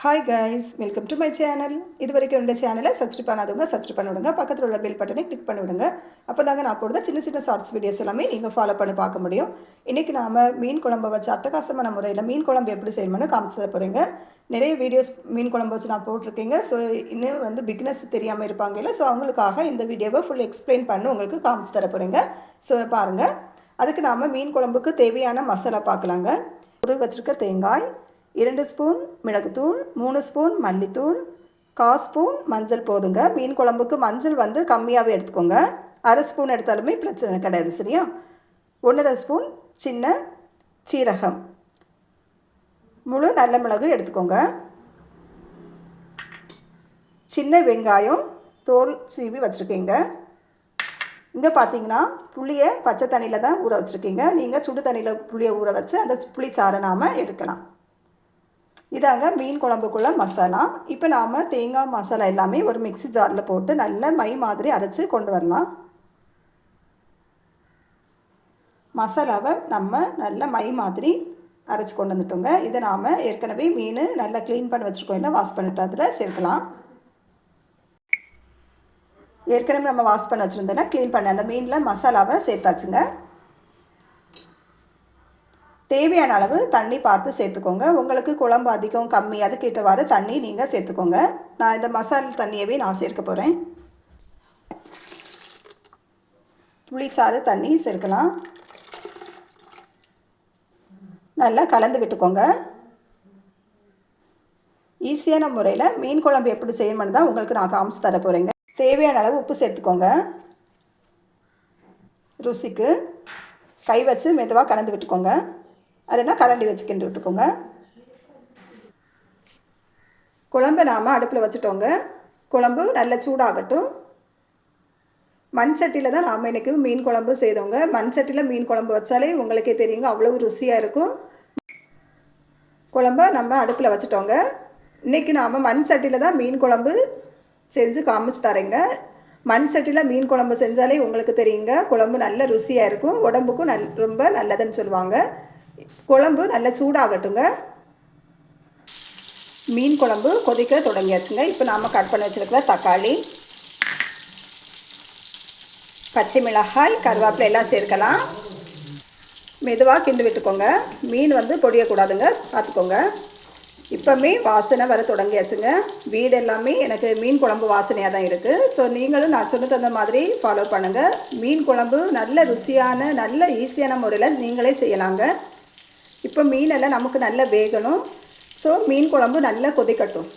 Hi guys welcome to my channel இது வரைக்கும் இந்த சேனலை சப்ஸ்கிரைப் பண்ணாதவங்க சப்ஸ்கிரைப் பண்ணி விடுங்க பக்கத்தில் உள்ள பெல் பட்டனை கிளிக் பண்ணி விடுங்க அப்போ தாங்க நான் போடுற சின்ன சின்ன ஷார்ட்ஸ் வீடியோஸ் எல்லாமே நீங்கள் ஃபாலோ பண்ணி பார்க்க முடியும். இன்றைக்கி நாம் மீன் குழம்பு வச்சு அட்டகாசமான முறையில் மீன் குழம்பு எப்படி செய்யணும்னு காமிச்சு போகிறீங்க நிறைய வீடியோஸ் மீன் குழம்பு வச்சு நான் போட்டிருக்கீங்க. ஸோ இன்னும் வந்து பிக்னஸ் தெரியாமல் இருப்பாங்க இல்லை ஸோ அவங்களுக்காக இந்த வீடியோவை ஃபுல் எக்ஸ்பிளைன் பண்ணி உங்களுக்கு காமிச்சு தர போகிறீங்க ஸோ பாருங்கள் அதுக்கு நாம் மீன் குழம்புக்கு தேவையான மசாலா பார்க்கலாங்க. ஒரு வச்சுருக்க தேங்காய் இரண்டு ஸ்பூன் மிளகுத்தூள் மூணு ஸ்பூன் மல்லித்தூள் கா ஸ்பூன் மஞ்சள் போதுங்க. மீன் குழம்புக்கு மஞ்சள் வந்து கம்மியாகவே எடுத்துக்கோங்க. அரை ஸ்பூன் எடுத்தாலுமே பிரச்சனை கிடையாது சரியா? ஒன்றரை ஸ்பூன் சின்ன சீரகம். முழு நல்ல மிளகு எடுத்துக்கோங்க. சின்ன வெங்காயம் தோல் சீவி வச்சுருக்கீங்க. இங்கே பார்த்தீங்கன்னா புளியை பச்சை தண்ணியில் தான் ஊற வச்சுருக்கீங்க. நீங்கள் சுடு தண்ணியில் புளியை ஊற வச்சு அந்த புளிச்சாரை நாம் எடுக்கலாம். இதாங்க மீன் குழம்புக்குள்ள மசாலா. இப்போ நாம் தேங்காய் மசாலா எல்லாமே ஒரு மிக்சி ஜாரில் போட்டு நல்ல மை மாதிரி அரைச்சி கொண்டு வரலாம். மசாலாவை நம்ம நல்ல மை மாதிரி அரைச்சி கொண்டு வந்துட்டோங்க. இதை நாம் ஏற்கனவே மீன் நல்லா க்ளீன் பண்ணி வச்சுருக்கோம். இல்லை வாஷ் பண்ணிட்டு அதில் சேர்க்கலாம். ஏற்கனவே நம்ம வாஷ் பண்ண வச்சுருந்தோன்னா க்ளீன் பண்ண அந்த மீனில் மசாலாவை சேர்த்தாச்சுங்க. தேவையான அளவு தண்ணி பார்த்து சேர்த்துக்கோங்க. உங்களுக்கு குழம்பு அதிகம் கம்மி அதுக்கேற்றவாறு தண்ணி நீங்கள் சேர்த்துக்கோங்க. நான் இந்த மசாலா தண்ணியவே நான் சேர்க்க போகிறேன் புளிச்சாறு தண்ணி சேர்க்கலாம். நல்லா கலந்து விட்டுக்கோங்க. ஈஸியான முறையில் மீன் குழம்பு எப்படி செய்யணும்னு தான் உங்களுக்கு நான் காமிச்சு தர போகிறேங்க தேவையான அளவு உப்பு சேர்த்துக்கோங்க. ருசிக்கு கை வச்சு மெதுவாக கலந்து விட்டுக்கோங்க. அதுனா கரண்டி வச்சு கிண்டி விட்டுக்கோங்க குழம்பு நாம் அடுப்பில் வச்சுட்டோங்க. குழம்பு நல்ல சூடாகட்டும். மண் சட்டியில் தான் நாம் இன்றைக்கி மீன் குழம்பு செய்தோங்க. மண் சட்டியில் மீன் குழம்பு வச்சாலே உங்களுக்கே தெரியுங்க அவ்வளோ ருசியாக இருக்கும். குழம்ப நம்ம அடுப்பில் வச்சுட்டோங்க. இன்றைக்கி நாம் மண் சட்டியில் தான் மீன் குழம்பு செஞ்சு காமிச்சு தரேங்க. மண் சட்டியில் மீன் குழம்பு செஞ்சாலே உங்களுக்கு தெரியுங்க குழம்பு நல்ல ருசியாக இருக்கும். உடம்புக்கும் நல் ரொம்ப நல்லதுன்னு சொல்லுவாங்க. குழம்பு நல்லா சூடாகட்டுங்க. மீன் குழம்பு கொதிக்க தொடங்கியாச்சுங்க. இப்போ நாம் கட் பண்ணி வச்சுருக்கிற தக்காளி பச்சை மிளகாய் கருவேப்பிலை எல்லாம் சேர்க்கலாம். மெதுவாக கிண்டு விட்டுக்கோங்க. மீன் வந்து பொடியக்கூடாதுங்க. பார்த்துக்கோங்க. இப்போமே வாசனை வர தொடங்கியாச்சுங்க. வீடு எல்லாமே எனக்கு மீன் குழம்பு வாசனையாக தான் இருக்குது ஸோ நீங்களும் நான் சொன்ன தகுந்த மாதிரி ஃபாலோ பண்ணுங்கள் மீன் குழம்பு நல்ல ருசியான நல்ல ஈஸியான முறையில் நீங்களே செய்யலாங்க. இப்போ மீனெல்லாம் நமக்கு நல்லா வேகணும். ஸோ மீன் குழம்பு நல்லா கொதிக்கட்டும்.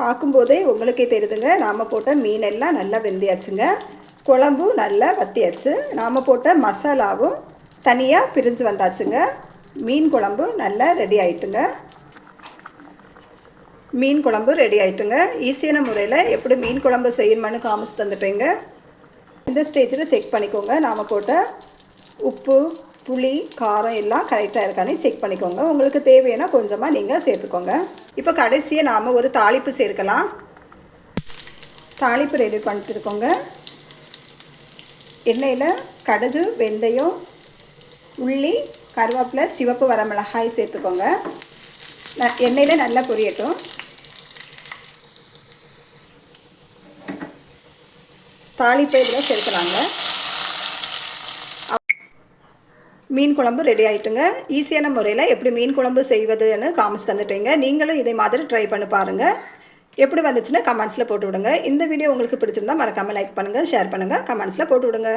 பார்க்கும்போதே உங்களுக்கே தெரியுதுங்க. நாம் போட்ட மீனெல்லாம் நல்லா வெந்தியாச்சுங்க. குழம்பும் நல்லா வத்தியாச்சு. நாம் போட்ட மசாலாவும் தனியாக பிரிஞ்சு வந்தாச்சுங்க. மீன் குழம்பு நல்லா ரெடி ஆயிட்டுங்க. மீன் குழம்பு ரெடி ஆயிட்டுங்க. ஈஸியான முறையில் எப்படி மீன் குழம்பு செய்யணுமான்னு காமிச்சு தந்துட்டேங்க. இந்த ஸ்டேஜில் செக் பண்ணிக்கோங்க. நாம் போட்ட உப்பு புளி காரம் எல்லாம் கரெக்டாக இருக்கானே செக் பண்ணிக்கோங்க. உங்களுக்கு தேவையான கொஞ்சமாக நீங்கள் சேர்த்துக்கோங்க. இப்போ கடைசியாக நாம் ஒரு தாளிப்பு சேர்க்கலாம். தாளிப்பு ரெடி பண்ணிட்டு இருக்கோங்க. எண்ணெயில் கடுகு வெந்தயம் உள்ளி கருவேப்பிலை சிவப்பு வரமிளகாய் சேர்த்துக்கோங்க. எண்ணெயில் நல்லா பொரியட்டும். தாளிப்பை இதில் சேர்க்கலாங்க. மீன் குழம்பு ரெடி ஆகிட்டுங்க ஈஸியான முறையில் எப்படி மீன் குழம்பு செய்வதுன்னு காமிச்சு தந்துட்டீங்க. நீங்களும் இதே மாதிரி ட்ரை பண்ணி பாருங்கள் எப்படி வந்துச்சுன்னா கமெண்ட்ஸில் போட்டு விடுங்க. இந்த வீடியோ உங்களுக்கு பிடிச்சிருந்தா மறக்காமல் லைக் பண்ணுங்கள் ஷேர் பண்ணுங்கள் கமெண்ட்ஸில் போட்டு விடுங்க.